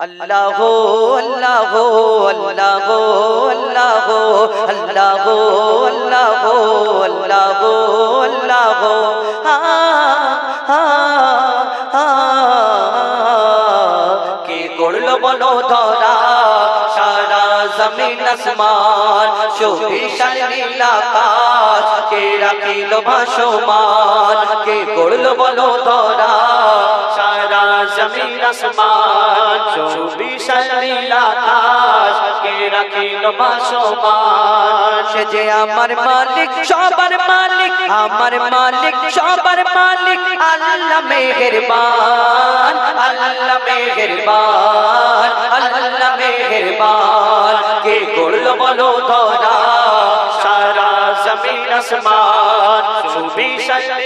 আল্লাহ আল্লাহ আল্লাহ আল্লাহ আল্লাহ আল্লাহ আল্লাহ আল্লাহ কে করল বলো ধরা সারা জমিন আসমান আকাশ, কে রাখিল ভাসমান? কে করল বলো ধরা জমিন আসমান বাসমান। সে যে আমার মালিক, সবার মালিক, আমার মালিক, সবার মালিক, আল্লাহ মেহেরবান আল্লাহ মেহেরবান আল্লাহ মেহেরবান। কে করল বলো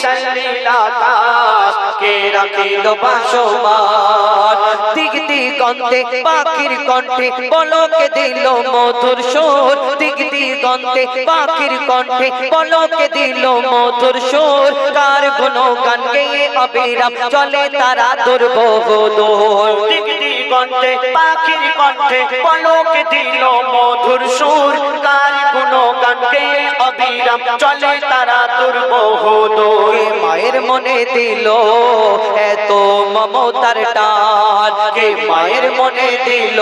বিশাল নীলাকাশ পাখির কণ্ঠে পলকে দিল মধুর সোর। দিগদি দিগন্তে পাখির কণ্ঠে বলকে দিল মধুর সুর। কার গুণ গান গেয়ে অবিরাম চলে তারা দুর্বহ দোর দিগন্তে পাখির কণ্ঠে পলক দিল মধুর সুর। কার গুণ গানকে অবিরাম চলে তারা দুর্বহ কে মায়ের মনে দিল এত মমতার টান? কে মায়ের মনে দিল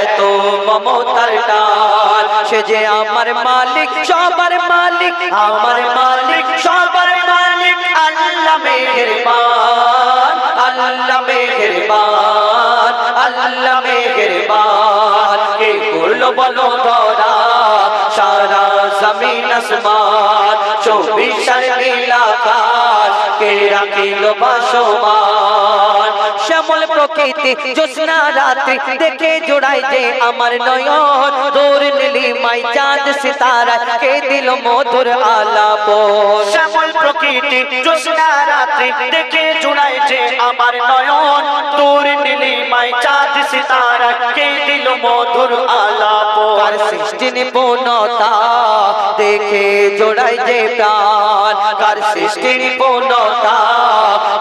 এত মমতার টান? সে যে আমার মালিক, সবার মালিক, আমার মালিক, সবার মালিক, আল্লাহ মেহেরবান আল্লাহ মেহেরবান আল্লাহ মেহেরবান। কে করল বলো ধরা? সারা জমিন আসমান চৌবিশাল নীল আকাশ কে রাখিল বাসমান শ্যামল প্রকৃতি জ্যোৎস্না রাত্রি দেখে জোড়াই যে আমার নয়ন। দূর নীলি মাই চাঁদ সিতারা কে দিল মধুর আলাপ শ্যামল প্রকৃতি জ্যোৎস্না রাত্রি দেখে জুড়াই যে আমার নয়ন। তোর নীলিমায় চাঁদ সিতারা কে দিল মধুর আলাপ সৃষ্টি নিপুণতা? দেখে জোড়াই যে প্রাণ, কার সৃষ্টি নিপুণতা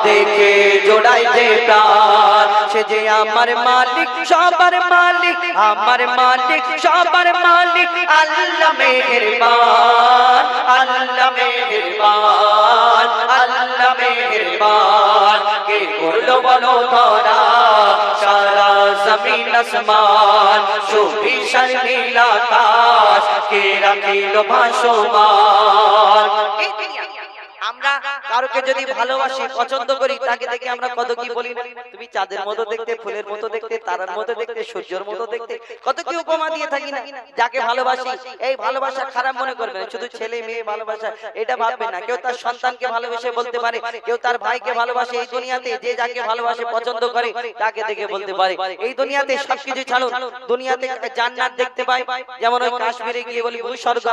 দেখে জোড়াই যে প্রাণ। সে যে আমার মালিক, সবার মালিক, আমার মালিক, সবার মালিক, আল্লাহ মেহেরবান আল্লাহ মেহেরবান আল্লাহ মেহেরবান। কে করল বলো জমিন আসমান সুবিশাল নীল আকাশ কে রাখিল ভাসমান? আমরা কারোকে যদি ভালোবাসি, পছন্দ করি, তাকে দেখে আমরা কত কি বলি তুমি চাঁদের মতো দেখতে, ফুলের মতো দেখতে, তারার মতো দেখতে, সূর্যের মতো দেখতে, কত কি উপমা দিয়ে থাকি না? যাকে ভালোবাসি, এই ভালোবাসা খারাপ মনে করবে শুধু ছেলে, মেয়ে ভালোবাসা, এটা ভাববে না। কেউ তার সন্তানকে ভালোবেসে বলতে পারে, কেউ তার ভাইকে ভালোবাসে এই দুনিয়াতে, যে যাকে ভালোবাসে, পছন্দ করে, তাকে দেখে বলতে পারে। এই দুনিয়াতে সবকিছু ছাড়ো দুনিয়াতে জান্নাত দেখতে পাই। যেমন ওই কাশ্মীরে গিয়ে বলি, ভূস্বর্গ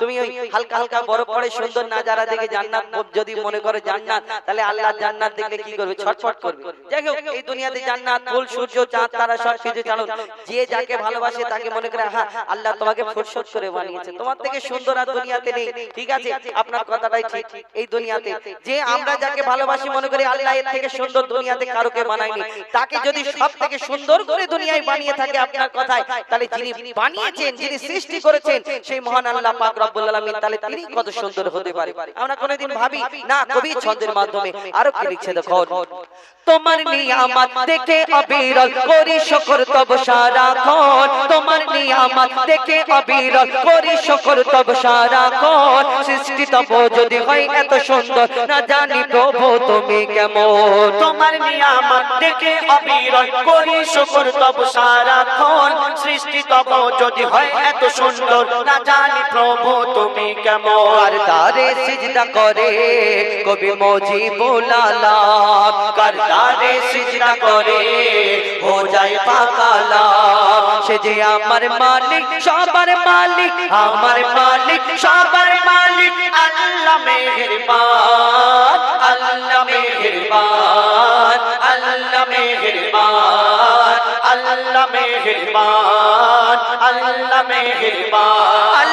তুমি ওই হালকা হালকা বরফ পড়ে সুন্দর না যারা দেখে জান্নাত যদি মনে করে জান্নাত তাহলে আল্লাহ জান্নাত দেখলে কি করবে? ছটফট করবে। যাই হোক এই দুনিয়াতে জান্নাত ফুল সূর্য চাঁদ তারা সব কিছু জানো যে যাকে ভালোবাসে তাকে মনে করে হ্যাঁ আল্লাহ তোমাকে ফুরসত করে বানিয়েছে। তোমার থেকে সুন্দর আর দুনিয়াতে নেই। ঠিক আছে? আপনার কথাটাই ঠিক। এই দুনিয়াতে যে আমরা যাকে ভালোবাসি মনে করি আল্লাহ এর থেকে সুন্দর দুনিয়াতে কারোকে বানায়নি তাকে যদি সব থেকে সুন্দর করে দুনিয়ায় বানিয়ে থাকে আপনার কথায় তাহলে যিনি বানিয়েছেন যিনি সৃষ্টি করেছেন সেই মহান আল্লাহ পাক রব্বুল আলামিন তাহলে তিনি কত সুন্দর হতে পারে আমরা কোনোদিন ভাবি না কবি ছন্দের মাধ্যমে। আরও কি লিখছে দেখো তোমার নিয়ামত দেখে অবিরল করি শুকর তব সারাক্ষণ তোমার নিয়ামত দেখে অবিরল করি শুকর তব সারাক্ষণ সৃষ্টি তব যদি হয় এত সুন্দর না জানি প্রভু তুমি কেমন। তোমার নিয়ামত দেখে অবিরল করি শুকর তব সারাক্ষণ সৃষ্টি তব যদি হয় এত সুন্দর না জানি প্রভু তুমি কেমন আর দারে সিজদা করে? কবি মজি বোলালা কার কারদারে সিজদা করে? হো যায় পাকালা, সে যে আমার মালিক, সবার মালিক, আমার মালিক, সবার মালিক, আল্লাহ মেহেরবান আল্লাহ মেহেরবান আল্লাহ মেহেরবান আল্লাহ মেহেরবান আল্লাহ মেহেরবান।